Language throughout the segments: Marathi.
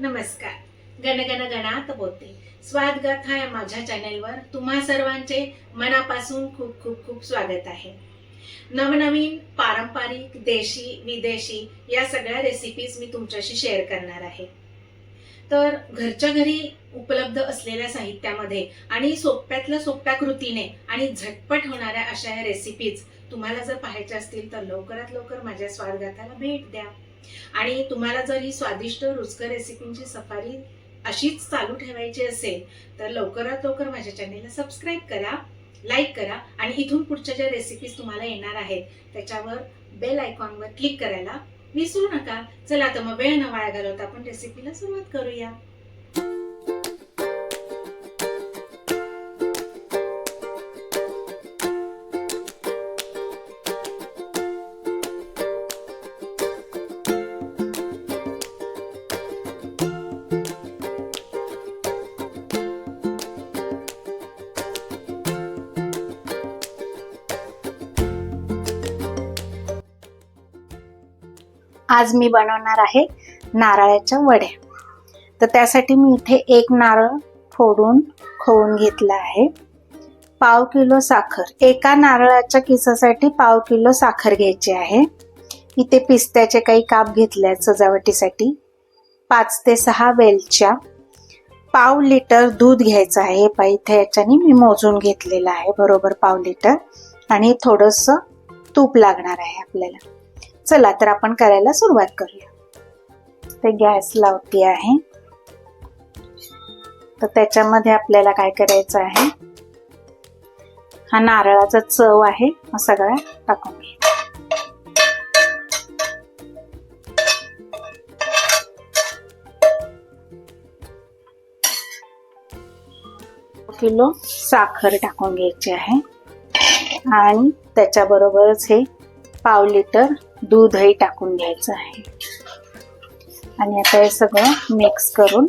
नमस्कार. गणगण गणात बोलते स्वाद गाथा या माझ्या चॅनेलवर तुम्हा सर्वांचे मनापासून खूप खूप खूप स्वागत आहे. नवनवीन पारंपरिक देशी विदेशी या सगळ्या रेसिपीज मी तुमच्याशी शेअर करणार आहे. तर घरच्या घरी उपलब्ध असलेल्या साहित्यामध्ये आणि सोप्यातल्या सोप्या कृतीने आणि झटपट होणाऱ्या अशा या रेसिपीज तुम्हाला जर पाहायच्या असतील तर लवकरात लवकर माझ्या स्वादगाथाला भेट द्या. आणि तुम्हाला जर ही स्वादिष्ट रुचकर रेसिपींची सफारी अशीच चालू ठेवायची असेल तर लवकरात लवकर माझ्या चॅनेलला सबस्क्राईब करा लाईक करा आणि इथून पुढच्या ज्या रेसिपीज तुम्हाला येणार आहेत त्याच्यावर बेल आयकॉनवर क्लिक करायला विसरू नका. चला तर मग वेळ न वाया घालवता आपण रेसिपीला सुरुवात करूया. आज मी बनवणार आहे नारळाच्या वड्या. तर त्यासाठी मी इथे एक नारळ फोडून खवून घेतला आहे. पाव किलो साखर. एका नारळाच्या किसासाठी पाव किलो साखर घ्यायची आहे. इथे पिस्त्याचे काही काप घेतले आहेत सजावटीसाठी. पाच ते सहा वेलच्या पाव लिटर दूध घ्यायचं आहे. पा इथे याच्याने मी मोजून घेतलेलं आहे. बरोबर पाव लिटर. आणि थोडंसं तूप लागणार आहे आपल्याला. चला तर आपण करायला सुरुवात करूया. ते गॅस लावते आहे. तर त्याच्यामध्ये आपल्याला काय करायचं आहे? हा नारळाचा चव आहे हा सगळा टाकून घ्यायचा किलो साखर टाकून घ्यायची आहे. आणि त्याच्याबरोबरच हे पाव लिटर दूधही टाकून घ्यायचं आहे. आणि आता हे सगळं मिक्स करून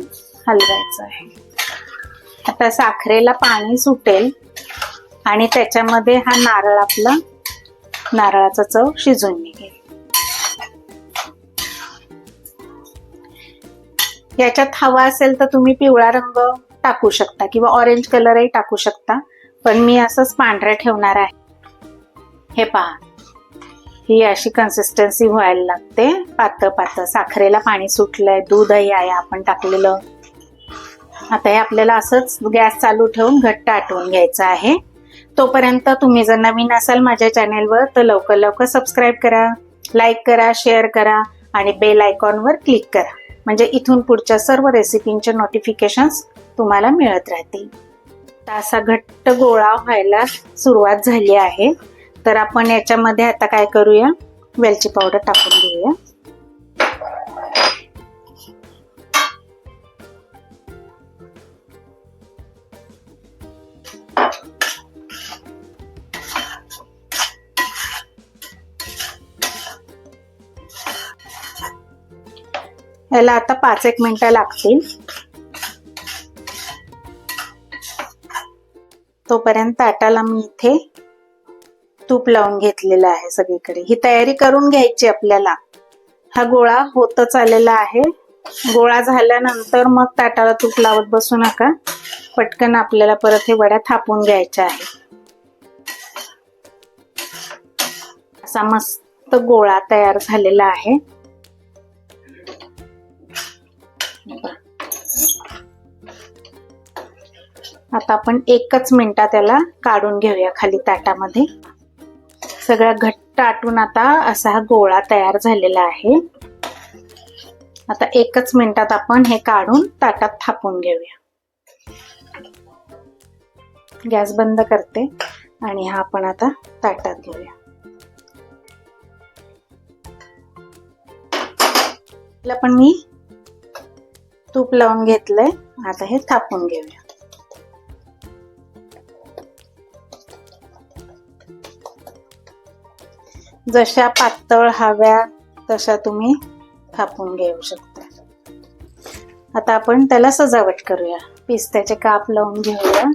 हलवायचं आहे. आता साखरेला पाणी सुटेल आणि त्याच्यामध्ये हा नारळ आपला नारळाचा चव शिजून निघेल. याच्यात हवा असेल तर तुम्ही पिवळा रंग टाकू शकता किंवा ऑरेंज कलरही टाकू शकता. पण मी असंच पांढरा ठेवणार आहे. हे पहा. ही अशी कन्सिस्टन्सी व्हायला लागते. पातळ पातळ. साखरेला पाणी सुटलंय दूधही आहे आपण टाकलेलं. आता हे आपल्याला असंच गॅस चालू ठेवून घट्ट आटवून घ्यायचं आहे. तोपर्यंत तुम्ही जर नवीन असाल माझ्या चॅनेलवर तर लवकर लवकर सबस्क्राईब करा लाईक करा शेअर करा आणि बेल आयकॉनवर क्लिक करा. म्हणजे इथून पुढच्या सर्व रेसिपींचे नोटिफिकेशन्स तुम्हाला मिळत राहतील. असा घट्ट गोळा व्हायला सुरुवात झाली आहे. तर आपण याच्यामध्ये आता काय करूया? वेलची पावडर टाकून घेऊया. याला आता पाच एक मिनिटं लागतील. तोपर्यंत आटाला मी इथे तूप लावून घेतलेलं आहे सगळीकडे. ही तयारी करून घ्यायची आपल्याला. हा गोळा होतच आलेला आहे. गोळा झाल्यानंतर मग ताटाला तूप लावत बसू नका. पटकन आपल्याला परत हे वड्या थापून घ्यायच्या आहे असा मस्त गोळा तयार झालेला आहे. आता आपण एकच मिनिटात त्याला काढून घेऊया खाली ताटामध्ये. सगळा घट्ट आटून आता असा हा गोळा तयार झालेला आहे. आता एकच मिनिटात आपण हे काढून ताटात थापून घेऊया. गॅस बंद करते आणि हा आपण आता ताटात घेऊया. पण मी तूप लावून घेतलंय. आता हे थापून घेऊया. जशा पातळ हव्या तशा तुम्ही थापून घेऊ शकता. आता आपण त्याला सजावट करूया. पिस्त्याचे काप लावून घेऊया.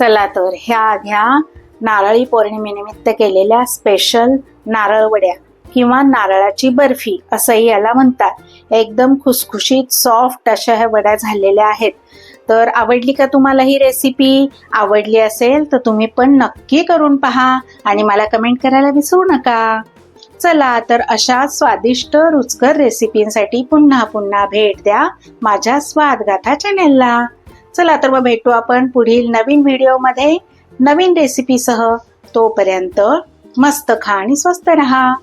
चला तर ह्या घ्या नारळी पौर्णिमेनिमित्त केलेल्या स्पेशल नारळ वड्या किंवा नारळाची बर्फी असंही याला म्हणतात. एकदम खुसखुशीत सॉफ्ट अशा ह्या वड्या झालेल्या आहेत. तर आवडली का तुम्हाला ही रेसिपी आवडली असेल तर तुम्ही पण नक्की करून पहा आणि मला कमेंट करायला विसरू नका. चला तर अशा स्वादिष्ट रुचकर रेसिपींसाठी पुन्हा पुन्हा भेट द्या माझ्या स्वादगाथा चॅनेलला चला तर मग भेटू आपण पुढील नवीन व्हिडिओमध्ये नवीन रेसिपीसह. तोपर्यंत मस्त खा आणि स्वस्त रहा.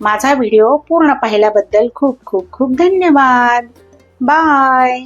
माझा व्हिडिओ पूर्ण पाहिल्याबद्दल खूप खूप खूप धन्यवाद. बाय.